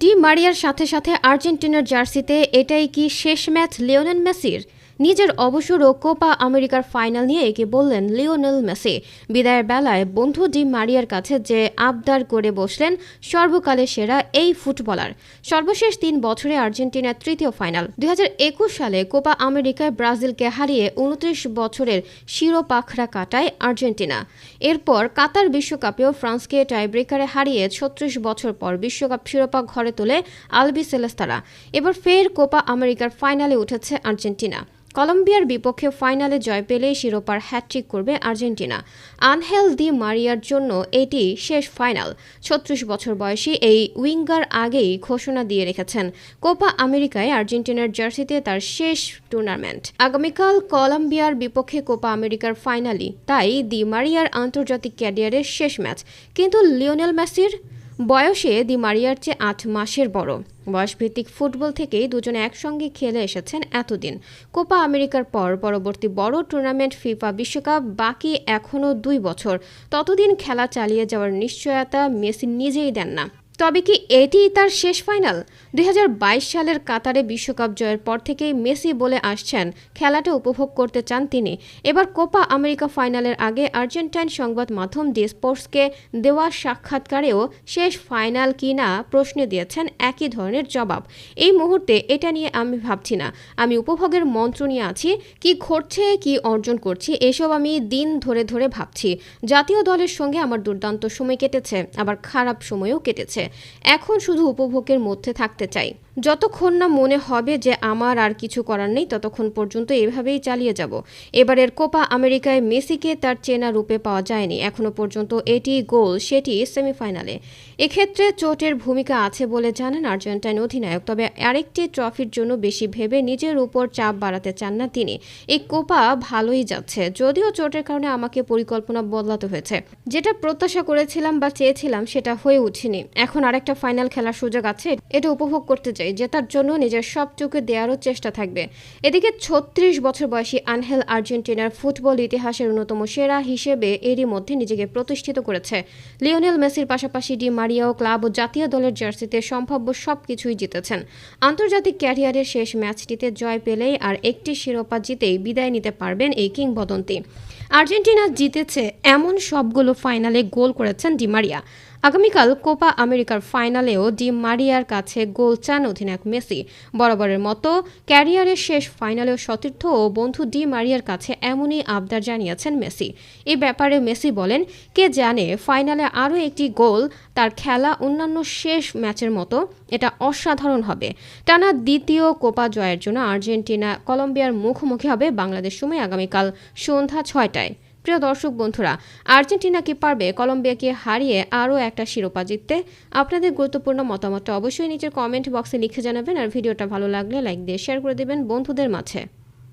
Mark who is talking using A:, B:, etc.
A: D মারিয়ার সাথে সাথে আর্জেন্টিনার জার্সিতে এটাই কি শেষ ম্যাচ লিওনেল মেসির? নিজের অবসর ও কোপা আমেরিকার ফাইনাল নিয়ে একে বললেন লিওনেল মেসি। বিদায়ের বেলায় বন্ধু ডি মারিয়ার কাছে যে আবদার করে বসলেন, সর্বকালের সেরা এই ফুটবলার। সর্বশেষ তিন বছরে আর্জেন্টিনার তৃতীয় ফাইনাল। দুই হাজার একুশ সালে কোপা আমেরিকায় ব্রাজিলকে হারিয়ে উনত্রিশ বছরের শিরোপাখরা কাটায় আর্জেন্টিনা। এরপর কাতার বিশ্বকাপেও ফ্রান্সকে টাইব্রেকারে হারিয়ে ছত্রিশ বছর পর বিশ্বকাপ শিরোপা ঘরে তোলে আলবি সেলেস্তারা। এবার ফের কোপা আমেরিকার ফাইনালে উঠেছে আর্জেন্টিনা। কলম্বিয়ার বিপক্ষে ফাইনালে জয় পেলেই শিরোপার হ্যাটট্রিক করবে আর্জেন্টিনা। আনহেল দি মারিয়ার জন্য এটি শেষ ফাইনাল। ছত্রিশ বছর বয়সী এই উইঙ্গার আগেই ঘোষণা দিয়ে রেখেছেন। কোপা আমেরিকায় আর্জেন্টিনার জার্সিতে তার শেষ টুর্নামেন্ট। আগামীকাল কলম্বিয়ার বিপক্ষে কোপা আমেরিকার ফাইনালি তাই দি মারিয়ার আন্তর্জাতিক ক্যারিয়ারের শেষ ম্যাচ। কিন্তু লিওনেল মেসির বয়সে দি মারিয়ার চেয়ে আট মাসের বড়। বয়সভিত্তিক ফুটবল থেকেই দুজনে একসঙ্গে খেলে এসেছেন এতদিন। কোপা আমেরিকার পর পরবর্তী বড় টুর্নামেন্ট ফিফা বিশ্বকাপ বাকি এখনও দুই বছর। ততদিন খেলা চালিয়ে যাওয়ার নিশ্চয়তা মেসি নিজেই দেন না। তবে কি এটি তার শেষ ফাইনাল? দুই হাজার বাইশ সালের কাতারে বিশ্বকাপ জয়ের পর থেকেই মেসি বলে আসছেন, খেলাটা উপভোগ করতে চান তিনি। এবার কোপা আমেরিকা ফাইনালের আগে আর্জেন্টাইন সংবাদ মাধ্যম ডি স্পোর্টসকে দেওয়া সাক্ষাৎকারেও শেষ ফাইনাল কি না প্রশ্ন দিয়েছেন একই ধরনের জবাব। এই মুহূর্তে এটা নিয়ে আমি ভাবছি না। আমি উপভোগের মন্ত্র নিয়ে আছি, কি ঘটছে, কি অর্জন করছি, এসব আমি দিন ধরে ধরে ভাবছি। জাতীয় দলের সঙ্গে আমার দুর্দান্ত সময় কেটেছে, আবার খারাপ সময়ও কেটেছে। এখন শুধু উপভোগের মধ্যে থাকতে চাই। যতক্ষণ না মনে হবে যে আমার আর কিছু করার নেই, ততক্ষণ পর্যন্ত এভাবেই চালিয়ে যাব। এবারের কোপা আমেরিকায় মেসিকে তার চেনা রূপে পাওয়া যায়নি। এখনও পর্যন্ত এটি গোল, সেটি সেমিফাইনালে। এক্ষেত্রে চোটের ভূমিকা আছে বলে জানান আর্জেন্টাইন অধিনায়ক। তবে আরেকটি ট্রফির জন্য বেশি ভেবে নিজের উপর চাপ বাড়াতে চান না তিনি। এই কোপা ভালোই যাচ্ছে, যদিও চোটের কারণে আমাকে পরিকল্পনা বদলাতে হয়েছে। যেটা প্রত্যাশা করেছিলাম বা চেয়েছিলাম সেটা হয়ে উঠেনি। এখন আরেকটা ফাইনাল খেলার সুযোগ আছে, এটা উপভোগ করতে চাই জেতার জন্য নিজের সবটুকু দেওয়ারও চেষ্টা থাকবে। এদিকে ছত্রিশ বছর বয়সী আনহেল আর্জেন্টিনার ফুটবল ইতিহাসের অন্যতম সেরা হিসেবে এরই মধ্যে নিজেকে প্রতিষ্ঠিত করেছে। লিওনেল মেসির পাশাপাশি ডি মারিয়াও ক্লাব ও জাতীয় দলের জার্সিতে সম্ভাব্য সবকিছুই জিতেছেন। আন্তর্জাতিক ক্যারিয়ারের শেষ ম্যাচটিতে জয় পেলেই আর একটি শিরোপা জিতেই বিদায় নিতে পারবেন এই কিংবদন্তি। আর্জেন্টিনা জিতেছে এমন সবগুলো ফাইনালে গোল করেছেন ডিমারিয়া আগামীকাল কোপা আমেরিকার ফাইনালেও ডি মারিয়ার কাছে গোল চান অধিনায়ক মেসি। বরাবরের মতো ক্যারিয়ারের শেষ ফাইনালেও সতীর্থ ও বন্ধু ডি মারিয়ার কাছে এমনই আবদার জানিয়েছেন মেসি। এ ব্যাপারে মেসি বলেন, কে জানে, ফাইনালে আরও একটি গোল তার খেলা অন্যান্য শেষ ম্যাচের মতো, এটা অসাধারণ হবে। টানা দ্বিতীয় কোপা জয়ের জন্য আর্জেন্টিনা কলম্বিয়ার মুখোমুখি হবে বাংলাদেশ সময় আগামীকাল সন্ধ্যা ছয়টায়। প্রিয় দর্শক বন্ধুরা, আর্জেন্টিনা কি পারবে? কলম্বিয়াকে হারিয়ে আরও একটা শিরোপা জিততে? আপনাদের গুরুত্বপূর্ণ মতামতটা অবশ্যই নিচের কমেন্ট বক্সে লিখে জানাবেন। আর ভিডিওটা ভালো লাগলে লাইক দিয়ে শেয়ার করে দেবেন বন্ধুদের মাঝে।